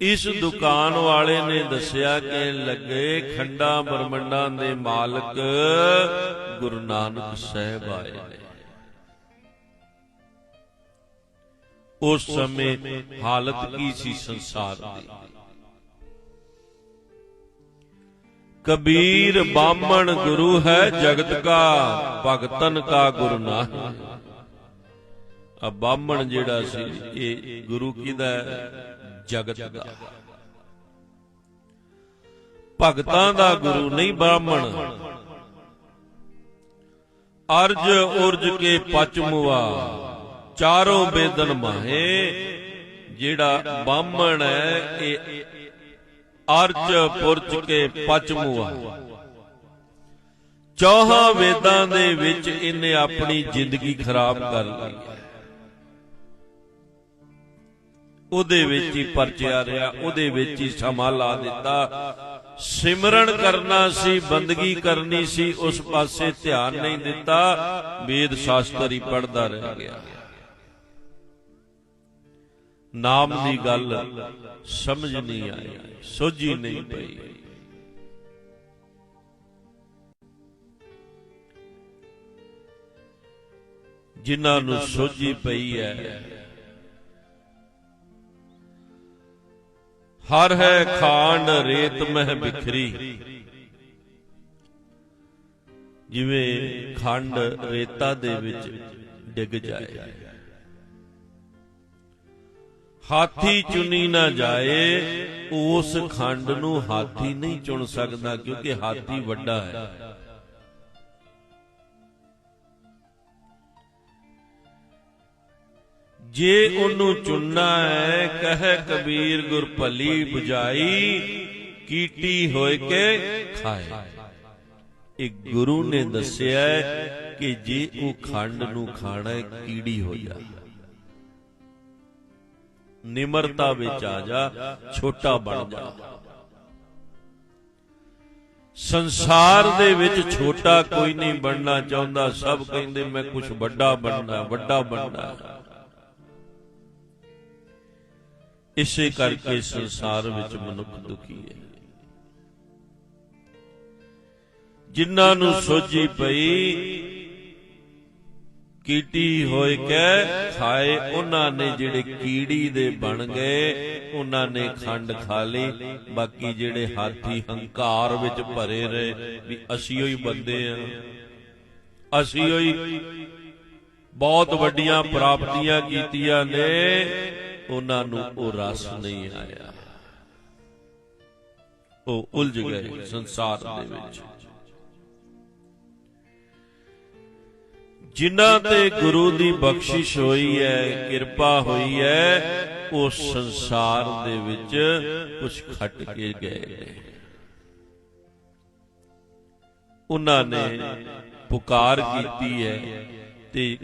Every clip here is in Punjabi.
ਇਸ ਦੁਕਾਨ ਵਾਲੇ ਨੇ ਦੱਸਿਆ ਕਿ ਲੱਗੇ ਖੰਡਾ ਬਰਮੰਡਾਂ ਦੇ ਮਾਲਕ ਗੁਰੂ ਨਾਨਕ ਸਾਹਿਬ ਆਏ। ਨੇ ਉਸ ਸਮੇਂ ਹਾਲਤ ਕੀ ਸੀ ਸੰਸਾਰ ਦੀ? ਕਬੀਰ ਬਾਮਣ ਗੁਰੂ ਹੈ ਜਗਤ ਕਾ ਭਗਤਨ ਕਾ ਗੁਰੂ ਨਾਨਕ। ਆ ਬਾਮਣ ਜਿਹੜਾ ਸੀ ਇਹ ਗੁਰੂ ਕਿਹਦਾ ਹੈ? ਜਗਤ ਦਾ। ਭਗਤਾਂ ਦਾ ਗੁਰੂ ਨਹੀਂ ਬ੍ਰਾਹਮਣ। ਅਰਜ ਉਰਜ ਕੇ ਪਚ ਚਾਰੋਂ ਬੇਦਨ ਮਾਹੇ। ਜਿਹੜਾ ਬਾਹਮਣ ਹੈ, ਇਹ ਅਰਜ ਪੁਰਜ ਕੇ ਪਚਮੁਆ ਚੌਹਾਂ ਵੇਦਾਂ ਦੇ ਵਿੱਚ ਇਹਨੇ ਆਪਣੀ ਜ਼ਿੰਦਗੀ ਖਰਾਬ ਕਰ ਲਈ। ਉਹਦੇ ਵਿੱਚ ਹੀ ਪਰਚਿਆ ਰਿਹਾ ਉਹਦੇ ਵਿੱਚ ਹੀ ਸਮਾਂ ਲਾ ਦਿੱਤਾ। ਸਿਮਰਨ ਕਰਨਾ ਸੀ ਬੰਦਗੀ ਕਰਨੀ ਸੀ ਉਸ ਪਾਸੇ ਧਿਆਨ ਨਹੀਂ ਦਿੱਤਾ। ਵੇਦ ਸ਼ਾਸਤਰ ਹੀ ਪੜਦਾ ਰਹਿ ਗਿਆ। ਨਾਮ ਦੀ ਗੱਲ ਸਮਝ ਨਹੀਂ ਆਈ ਸੋਝੀ ਨਹੀਂ ਪਈ। ਜਿਨ੍ਹਾਂ ਨੂੰ ਸੋਝੀ ਪਈ ਹੈ। ਹਰ ਹੈ ਖਾਂਡ ਰੇਤ ਮਹਿ ਬਿਖਰੀ। ਜਿਵੇਂ ਖੰਡ ਰੇਤਾ ਦੇ ਵਿੱਚ ਡਿੱਗ ਜਾਏ। ਹਾਥੀ ਚੁਣੀ ਨਾ ਜਾਏ, ਉਸ ਖੰਡ ਨੂੰ ਹਾਥੀ ਨਹੀਂ ਚੁਣ ਸਕਦਾ ਕਿਉਂਕਿ ਹਾਥੀ ਵੱਡਾ ਹੈ। ਜੇ ਉਹਨੂੰ ਚੁਣਨਾ ਹੈ, ਕਹਿ ਕਬੀਰ ਗੁਰ ਭਲੀ 부ਜਾਈ ਕੀਟੀ ਹੋਏ ਕੇ ਖਾਏ। ਇਹ ਗੁਰੂ ਨੇ ਦੱਸਿਆ ਹੈ ਕਿ ਜੇ ਉਹ ਖੰਡ ਨੂੰ ਖਾਣਾ ਕੀੜੀ ਹੋ ਜਾ। ਨਿਮਰਤਾ ਵਿੱਚ ਆ ਜਾ, ਛੋਟਾ ਬਣ ਜਾ। ਸੰਸਾਰ ਦੇ ਵਿੱਚ ਛੋਟਾ ਕੋਈ ਨਹੀਂ ਬਣਨਾ ਚਾਹੁੰਦਾ, ਸਭ ਕਹਿੰਦੇ ਮੈਂ ਕੁਝ ਵੱਡਾ ਬਣਨਾ ਵੱਡਾ ਬਣਨਾ। ਇਸੇ ਕਰਕੇ ਸੰਸਾਰ ਵਿੱਚ ਮਨੁੱਖ ਦੁਖੀ ਹੈ। ਜਿਨ੍ਹਾਂ ਨੂੰ ਸੋਝੀ ਪਈ, ਕੀਟੀ ਹੋਏ ਕੇ ਖਾਏ, ਉਹਨਾਂ ਨੇ ਜਿਹੜੇ ਕੀੜੀ ਦੇ ਬਣ ਗਏ, ਉਹਨਾਂ ਨੇ ਖੰਡ ਖਾ ਲਈ, ਬਾਕੀ ਜਿਹੜੇ ਹਾਥੀ ਹੰਕਾਰ ਵਿੱਚ ਭਰੇ ਰਹੇ, ਵੀ ਅਸੀਂ ਹੀ ਬੰਦੇ ਆ। ਅਸੀਂ ਹੀ ਬਹੁਤ ਵੱਡੀਆਂ ਪ੍ਰਾਪਤੀਆਂ ਕੀਤੀਆਂ ਨੇ ਉਹਨਾਂ ਨੂੰ ਉਹ ਰਸ ਨਹੀਂ ਆਇਆ। ਉਹ ਉਲਝ ਗਏ ਸੰਸਾਰ ਦੇ ਵਿੱਚ। ਜਿਨ੍ਹਾਂ ਤੇ ਗੁਰੂ ਦੀ ਬਖਸ਼ਿਸ਼ ਹੋਈ ਹੈ, ਕਿਰਪਾ ਹੋਈ ਹੈ, ਉਹ ਸੰਸਾਰ ਦੇ ਵਿੱਚ ਕੁਝ ਖੱਟ ਕੇ ਗਏ। ਨੇ ਉਹਨਾਂ ਨੇ ਪੁਕਾਰ ਕੀਤੀ ਹੈ ਤੇ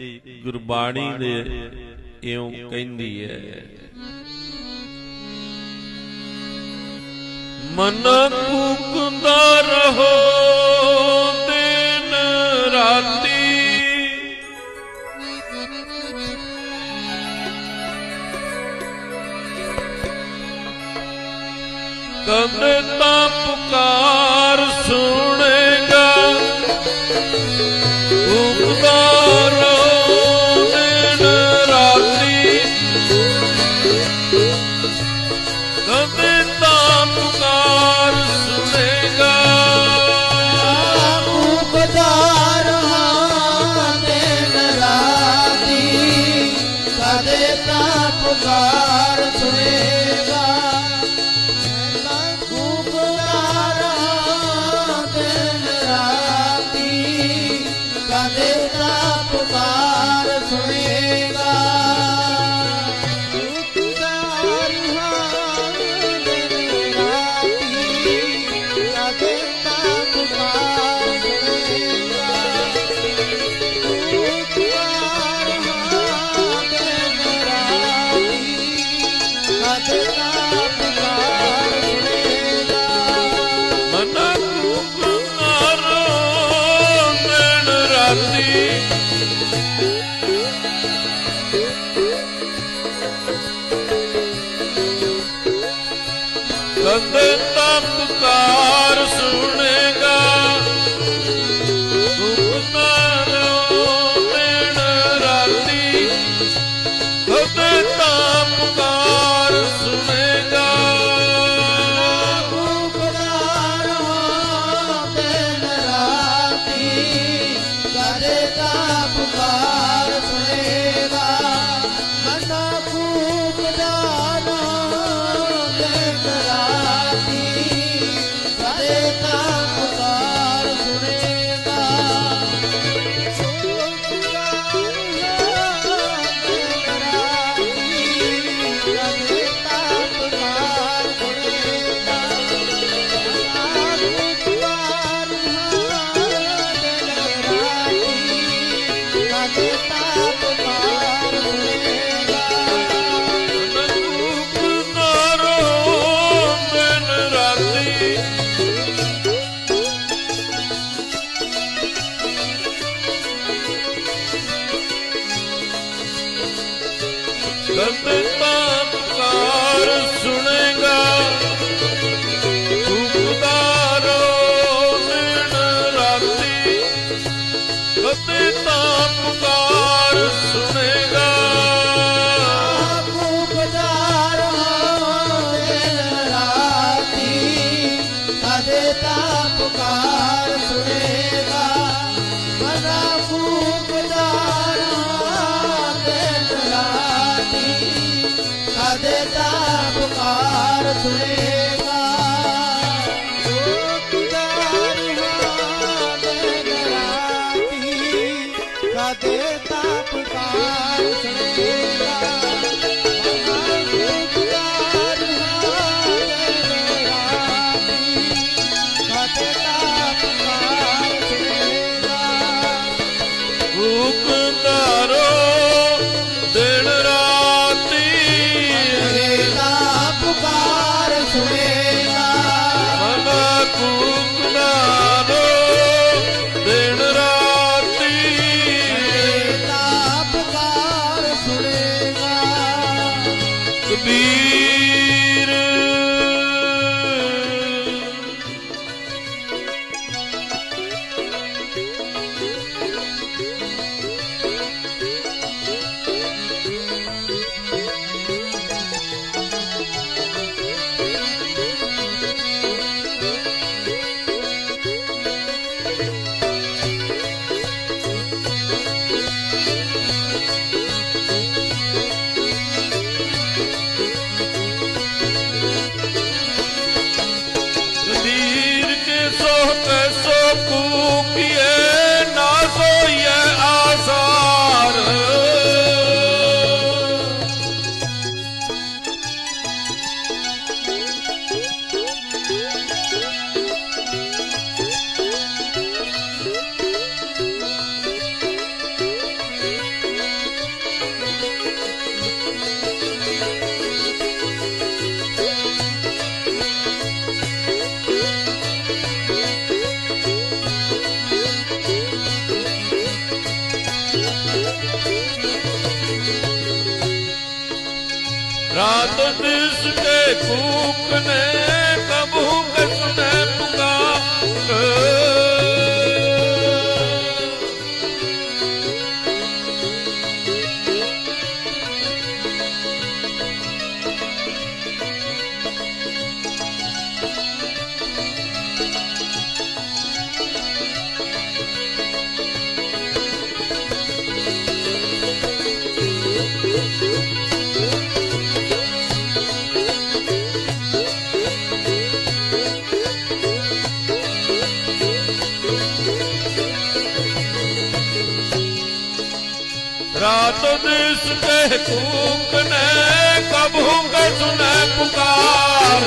ਗੁਰਬਾਣੀ ਦੇ ਇਉਂ ਕਹਿੰਦੀ ਹੈ ਮਨ ਕੂਕਦਾ ਰਹੋ। पघार झुले ਕਦੇ ਤਾਂ ਪੁਕਾਰ ਸੁਣੇਗਾ રાત દિવસ કે ફૂકને सात देश के कूक ने कबू के सुने पुकार